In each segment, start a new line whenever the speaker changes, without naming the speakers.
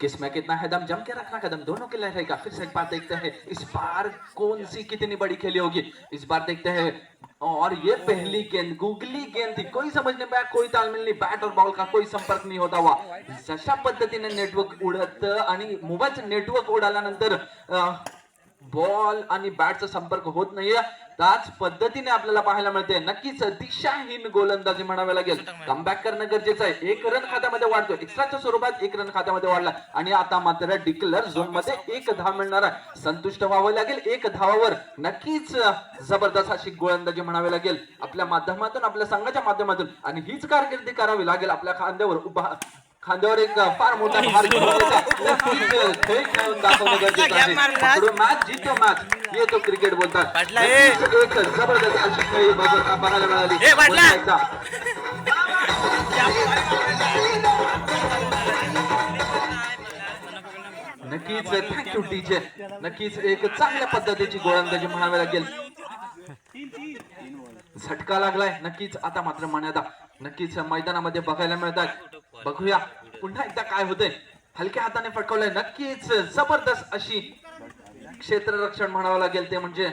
किसमें कितना है? दम जम के रखना, कदम दोनों के लहरेगा फिर से एक बार देखते हैं, इस बार कौन सी कितनी बड़ी खेली होगी? इस बार देखते हैं, और ये पहली गेंद, गुगली गेंद थी। कोई समझ नहीं पाया, कोई तालमेल नहीं बैट और बॉल का कोई संपर्क नहीं होता हुआ। जशा पद्धतीने नेटवर्क उडत आणि मोबाईलचं नेटवर्क उडाल्यानंतर बॉल आणि बॅटचा संपर्क होत नाहीये. त्याच पद्धतीने आपल्याला पाहायला मिळते नक्कीच दिशाहीन गोलंदाजी म्हणावे लागेल. कमबॅक करणं गरजेचं आहे. एक रन खात्यामध्ये वाढतो एक्स्ट्राच्या स्वरूपात एक रन खात्यामध्ये वाढला. आणि आता मात्र डिक्लर झोनमध्ये एक धाव मिळणार आहे. संतुष्ट व्हावं लागेल एक धावावर. नक्कीच जबरदस्त अशी गोलंदाजी म्हणावी लागेल. आपल्या माध्यमातून आपल्या संघाच्या माध्यमातून. आणि हीच कारकिर्दी करावी लागेल आपल्या खांद्यावर. उभा खांद्यावर एक फार मोठा भार घेऊन मॅच जितो मॅच. हे तो क्रिकेट बोलतात. एक जबरदस्त अशी खेळी बघ- बघायला मिळाली. नक्कीच थँक्यू टीचे नक्कीच एक चांगल्या पद्धतीची गोलंदाजी म्हणावी लागेल. झटका लागलाय. नक्कीच आता मात्र मर्यादा. नक्कीच मैदानामध्ये बघायला मिळतात. बघूया पुन्हा एकदा काय होतंय. हलक्या हाताने फटकवलंय नक्कीच जबरदस्त अशी क्षेत्ररक्षण म्हणावं लागेल ते म्हणजे.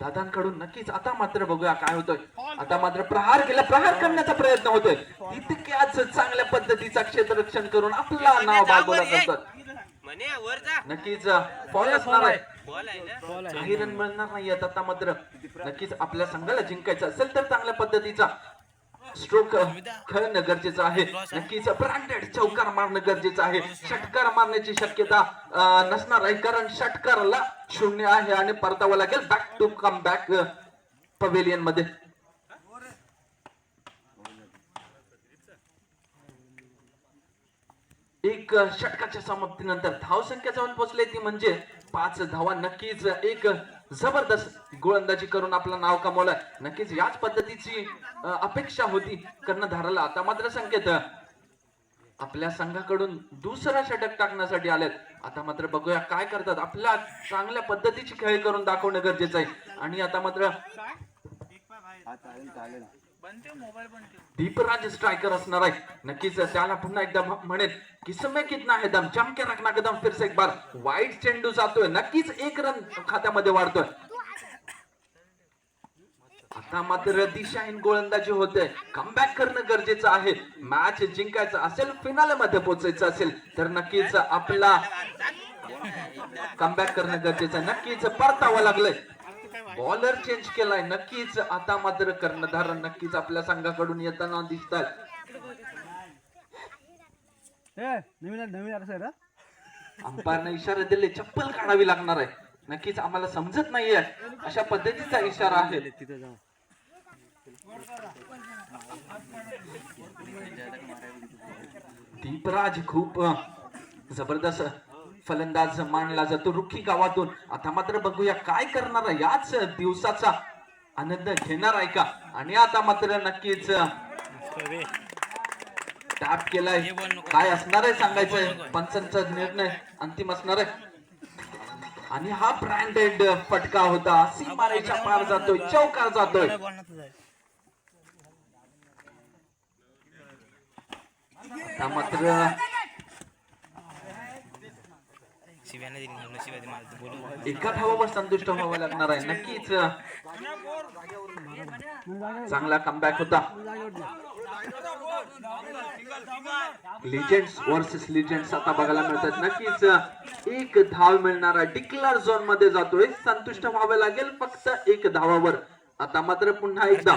दादांकडून नक्कीच आता मात्र बघूया काय होतोय. आता मात्र प्रहार केला. प्रहार करण्याचा प्रयत्न होतोय. तितक्याच चांगल्या पद्धतीचा क्षेत्ररक्षण करून आपला नाव बागवलं जातात
जा.
नक्कीच फॉल असणार आहे. काही रन मिळणार नाही आता मात्र नक्कीच आपल्या संघाला जिंकायचं असेल तर चांगल्या पद्धतीचा स्ट्रोक खेळणं गरजेचं आहे. नक्कीच ब्रँडेड चौकार मारणं गरजेचं आहे. षटकार मारण्याची शक्यता नसणार आहे. कारण षटकाराला शून्य आहे आणि परतावं लागेल. बॅक टू कम बॅक पवेलियनमध्ये. एक षटकाच्या समाप्तीनंतर धाव संख्या जाऊन पोहोचले ती म्हणजे पाच धावा. नक्कीच एक जबरदस्त गोलंदाजी करून आपलं नाव कमवलं. नक्कीच याच पद्धतीची अपेक्षा होती कर्णधाराला. आता मात्र संकेत आपल्या संघाकडून दुसरा षटक टाकण्यासाठी आलेत. आता मात्र बघूया काय करतात. आपल्या चांगल्या पद्धतीची खेळ करून दाखवणं गरजेचं आहे. आणि आता मात्र दीपराज स्ट्रायकर असणार आहे. नक्कीच त्याला पुन्हा एकदा म्ह- म्हणेन किसमे कितना है दम? चमके रखना कदम फिर से एक बार. वाईट चेंडू जातोय. नक्कीच एक रन खात्यामध्ये वाढतोय. आता मात्र दिशाहीन गोलंदाजी होते. कमबॅक करणं गरजेचं आहे. मॅच जिंकायचं असेल फिनाले मध्ये पोहोचायचं असेल तर नक्कीच आपला कमबॅक करणं गरजेचं आहे. नक्कीच परतावं लागलंय. बॉलर चेंज केलाय. नक्कीच आता मात्र कर्णधार नक्कीच आपल्या संघाकडून येताना दिसतात अंपायरने इशारा दिले चप्पल काढावी लागणार आहे. नक्कीच आम्हाला समजत नाहीये. अशा पद्धतीचा इशारा आहे. दीपराज खूप जबरदस्त फलंदाज मानला जातो रुखी गावातून. आता मात्र बघूया काय करणार याच दिवसाचा आनंद घेणार आहे का? आणि आता मात्र नक्कीच टॅप केलाय. काय असणार आहे सांगायचंय? पंचांचा निर्णय अंतिम असणार आहे. आणि हा ब्रँडेड फटका होता. सीमारेच्या पार जातोय चौकार जातोय. आता मात्र
शिव्याने बोलू
एका धावावर संतुष्ट व्हावं लागणार आहे. नक्कीच चांगला कमबॅक होता. लिजेंड्स वर्सेस लिजेंड्स आता बघायला मिळतात. नक्कीच एक धाव मिळणारा डिक्लर झोनमध्ये जातोय. संतुष्ट व्हावे लागेल फक्त एक धावावर. आता मात्र पुन्हा एकदा.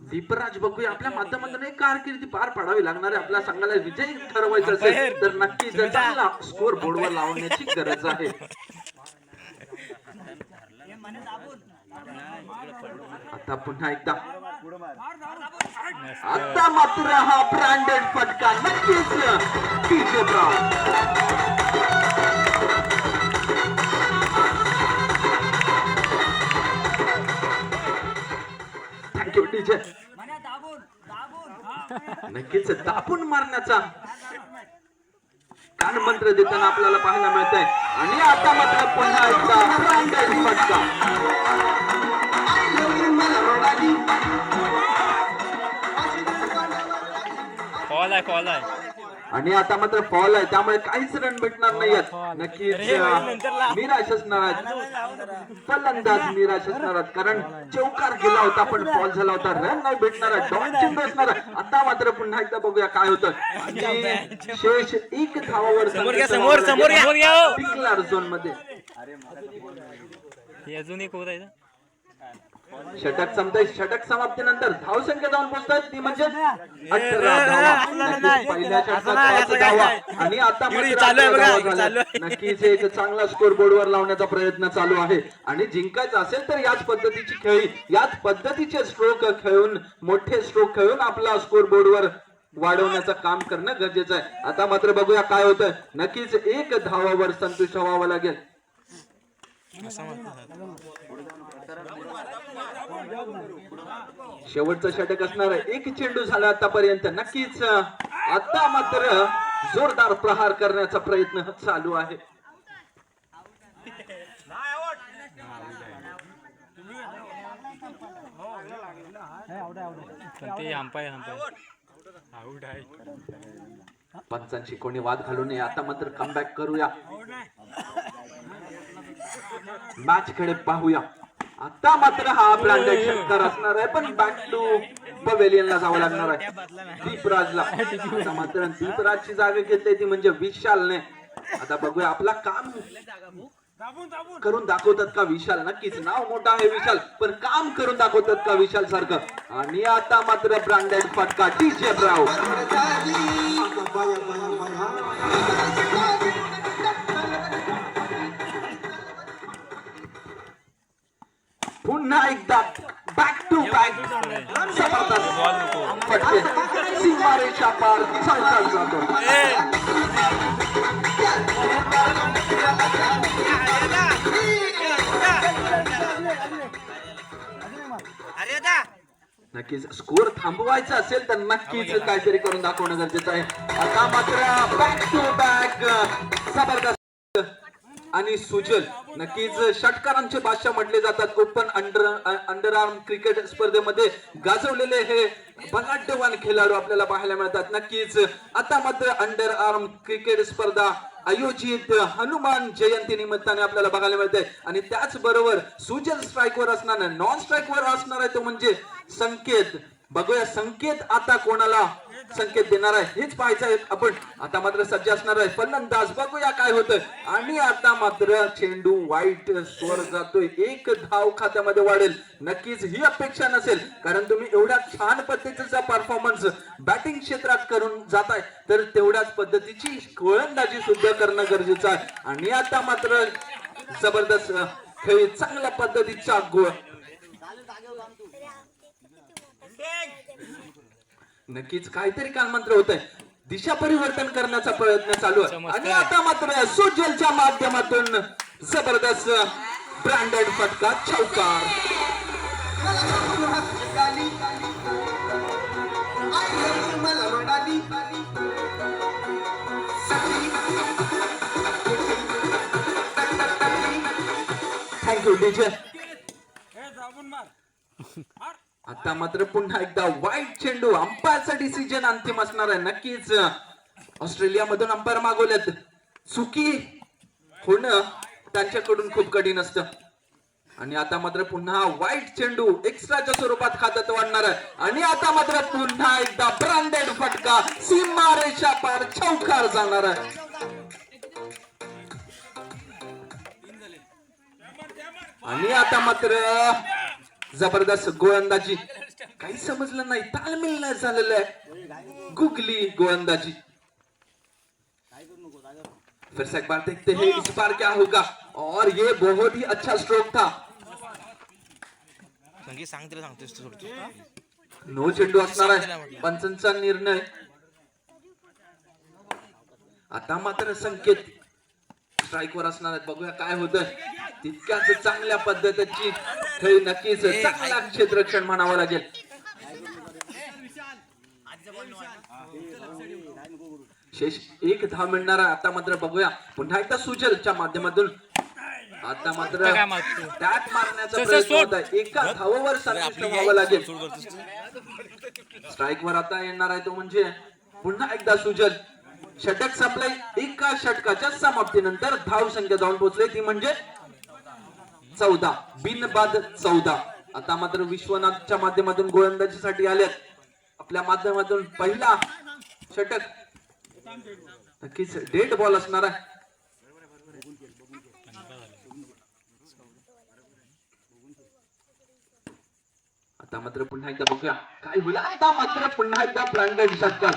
दीपराज बघूया. आपल्या माध्यमातून एक कारकिर्दी पार पाडावी लागणार आहे. आपल्या संघाला विजयी ठरवायचं असेल तर नक्कीच चांगला स्कोर बोर्डवर लावण्याची गरज आहे. आता पुन्हा एकदा. आता मात्र हा ब्रँडेड फटका नक्कीच टीजे नक्कीच दाबून मारण्याचा कान मंत्र देताना आपल्याला पाहायला मिळत आहे आणि आता मात्र पुन्हा एकदा
फॉल आहे फॉल आहे.
आणि आता मात्र फॉल आहे. त्यामुळे काहीच रन भेटणार नाहीयेत. नक्कीच निराश असणार आहेत. फलंदाज निराश असणार आहेत. कारण चौकार गेला होता पण फॉल झाला होता. रन नाही भेटणार आहे. डॉन चेंडू असणार आता मात्र पुन्हा एकदा बघूया काय होतं. आणि शेष एक धावावर
समोर समोर हो.
झोनमध्ये.
हे अजून एक होत आहे ना.
षटक संपतंय. षटक समाप्तीनंतर धावसंख्या जाऊन पोहोचतात. ती म्हणजे धावा. पहिल्या षटकात धावा. आणि आता धावा. नक्कीच एक चांगला स्कोर बोर्डवर लावण्याचा प्रयत्न चालू आहे. आणि जिंकायचं असेल तर याच पद्धतीची खेळी याच पद्धतीचे स्ट्रोक खेळून मोठे स्ट्रोक खेळून आपला स्कोर बोर्डवर वाढवण्याचं काम करणं गरजेचं आहे. आता मात्र बघूया काय होतं नक्कीच एक धावावर संतुष्ट व्हावं लागेल. शेवटचं षटक असणार आहे. एक चेंडू झाला आतापर्यंत. नक्कीच आता मात्र जोरदार प्रहार करण्याचा प्रयत्न चालू आहे.
आहे
पंचांशी कोणी वाद घालू नये. आता मात्र कमबॅक करूया. मॅच कडे पाहूया. आता मात्र हा ब्रँडेड षटकार असणार आहे पण बॅक टू पवेलियनला जावं लागणार आहे. दीपराजला. आता मात्र दीपराजची जागा घेतली ती म्हणजे विशालने. आता बघूया आपला काम करून दाखवतात का विशाल? नक्कीच नाव मोठा आहे विशाल पण काम करून दाखवतात का विशाल सारखं? आणि आता मात्र ब्रँडेड फटका टीचे ब्राव. पुन्हा एकदा बॅक टू बॅक सीमारेषा पार. जातो. नक्कीच स्कोर थांबवायचा असेल तर नक्कीच काहीतरी करून दाखवणं गरजेचं आहे. आता मात्र बॅक टू बॅक जबरदस्त आणि सुजल नक्कीच षटकारांचे बादशाह म्हटले जातात. Open under under arm cricket स्पर्धेमध्ये गाजवलेले हे बलाढ्यवान खेळाडू आपल्याला पाहायला मिळतात. नक्कीच आता मात्र अंडर आर्म क्रिकेट स्पर्धा आयोजित हनुमान जयंती निमित्ताने आपल्याला बघायला मिळते. आणि त्याचबरोबर सुजल स्ट्राईकवर असणार नॉन स्ट्राईकवर असणार आहे तो म्हणजे संकेत. बघूया संकेत आता कोणाला संकेत देणार आहे. हेच पाहायचं आहे आपण. आता मात्र सज्ज असणार आहे. फलंदाज बघूया काय होतं आणि आता मात्र चेंडू वाईट स्वर जातोय. एक धाव खात्यामध्ये वाढेल. नक्कीच ही अपेक्षा नसेल. कारण तुम्ही एवढ्या छान पद्धतीचा परफॉर्मन्स बॅटिंग क्षेत्रात करून जाताय. तर तेवढ्याच पद्धतीची गोलंदाजी सुद्धा करणं गरजेचं आहे. आणि आता मात्र जबरदस्त खेळ चांगल्या पद्धतीचा गोळ नक्कीच. काहीतरी कालमंत्र होत आहे दिशा परिवर्तन करण्याचा प्रयत्न चालू आहे. आणि आता मात्र सुजलच्या माध्यमातून जबरदस्त ब्रँडेड फटका चौकार थँक्यू डीजे आता मात्र पुन्हा एकदा वाईट चेंडू अंपायरचा डिसिजन अंतिम असणार आहे. नक्कीच ऑस्ट्रेलिया मधून अंपायर मागवलेत. चुकी होणं त्यांच्याकडून खूप कठीण असतं. आणि आता मात्र पुन्हा वाईट चेंडू एक्स्ट्राच्या स्वरूपात खात्यात वाढणार आहे. आणि आता मात्र पुन्हा एकदा ब्रांडेड फटका सीमा रेषा पार चौकार जाणार आहे. आणि आता मात्र जबरदस्त गोलंदाजी. काही समजलं नाही. ताळमेळ नाही झालेलं आहे. गुगली गोलंदाजी. फिर से एक बार देखते हैं इस बार क्या होगा. और ये बहुत ही अच्छा स्ट्रोक था. नो चेंडू असणार आहे. पंचांचा निर्णय. आता मात्र संकेत. स्ट्राईक वर असणार आहेत. बघूया काय होतं तितक्याच चांगल्या पद्धतीची. नक्कीच चांगला क्षेत्ररक्षण म्हणावं लागेल. शेष एक धाव मिळणार आहे आता मात्र बघूया. पुन्हा एकदा सुजलच्या माध्यमातून. आता मात्र? बॅट मारण्याचा प्रयत्न. होत आहे एका धावावर संतुष्ट व्हावं लागेल. स्ट्राईक वर आता येणार आहे तो म्हणजे पुन्हा एकदा सुजल. षटक संपलंय. एका षटकाच्या समाप्तीनंतर धाव संख्या जाऊन पोहोचले. ती म्हणजे चौदा बिनबाद चौदा. आता मात्र विश्वनाथच्या माध्यमातून गोलंदाजीसाठी आल्यात. आपल्या माध्यमातून पहिला षटक. नक्कीच डेट बॉल असणार आहे. आता मात्र पुन्हा एकदा बघूया. काय होईल? आता मात्र पुन्हा एकदा ब्रांडेड षटकार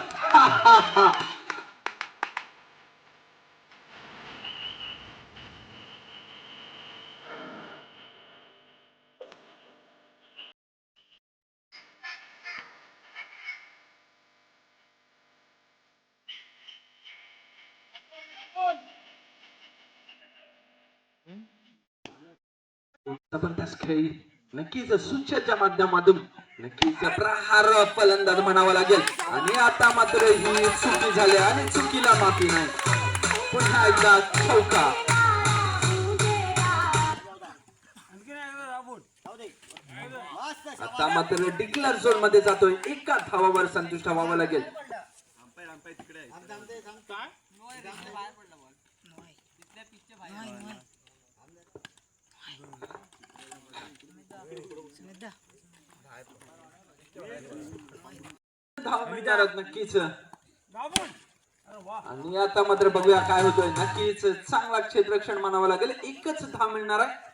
जबरदस्त खेळी नक्कीच सुच्छच्या माध्यमातून नक्कीच प्रहार फलंदाज म्हणावा लागेल आणि आता मात्र ही चुकी झाली आणि चुकीला माफी नाही पुन्हा एकदा चौका आता मात्र डिक्लर झोनमध्ये जातोय एका धावावर संतुष्ट व्हावं लागेल धाव आहेत नक्कीच. आणि आता मात्र बघूया काय होतोय. नक्कीच चांगला क्षेत्ररक्षण मानावं लागेल. एकच धाव मिळणार आहे.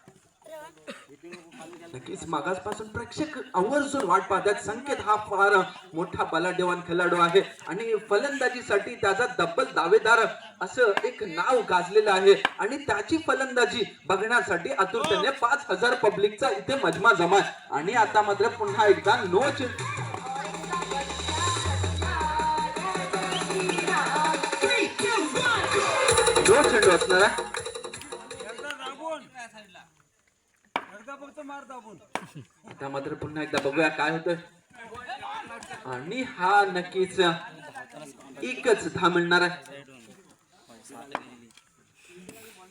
नक्कीच मागासपासून प्रेक्षक आवर्जून वाट पाहतात. संकेत हा फार मोठा बलाढ्यवान खेळाडू आहे. आणि फलंदाजीसाठी त्याचा दब्बल दावेदार असं एक नाव गाजलेलं आहे. आणि त्याची फलंदाजी बघण्यासाठी आतुरतेने पाच हजार पब्लिकचा इथे मजमा जमा. आणि आता मात्र पुन्हा एकदा नो नो चेंडू असणार आहे. आता मात्र पुन्हा एकदा बघूया काय होतं आणि हा नक्कीच एकच धा मिळणार आहे.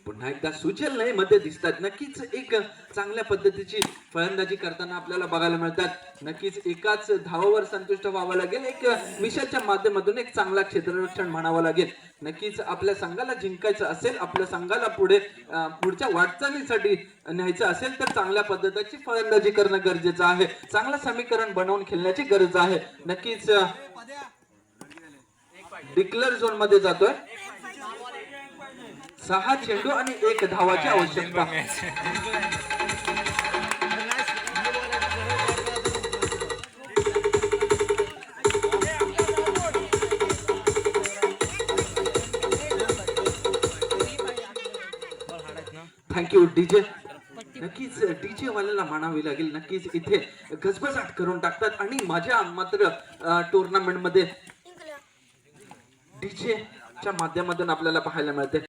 पुन्हा एकदा सुचल नाही मध्ये दिसतात. नक्कीच एक चांगल्या पद्धतीची फलंदाजी करताना आपल्याला बघायला मिळतात. नक्कीच एकाच धावावर संतुष्ट व्हावं लागेल. एक मिशनच्या माध्यमातून एक चांगला क्षेत्ररक्षण म्हणावं लागेल. नक्कीच आपल्या संघाला जिंकायचं असेल आपल्या संघाला पुढे पुढच्या वाटचालीसाठी न्यायचं असेल तर चांगल्या पद्धतीची फलंदाजी करणं गरजेचं आहे. चांगलं समीकरण बनवून खेळण्याची गरज आहे. नक्कीच डिक्लर झोनमध्ये जातोय. सहा चेंडू आणि एक धावाची आवश्यकता. थँक्यू डीजे नक्कीच डीजे वाल्याला म्हणावी लागेल नक्कीच इथे गजबजाट करून टाकतात. आणि माझ्या मात्र टुर्नामेंटमध्ये डीजे च्या माध्यमातून आपल्याला पाहायला मिळते.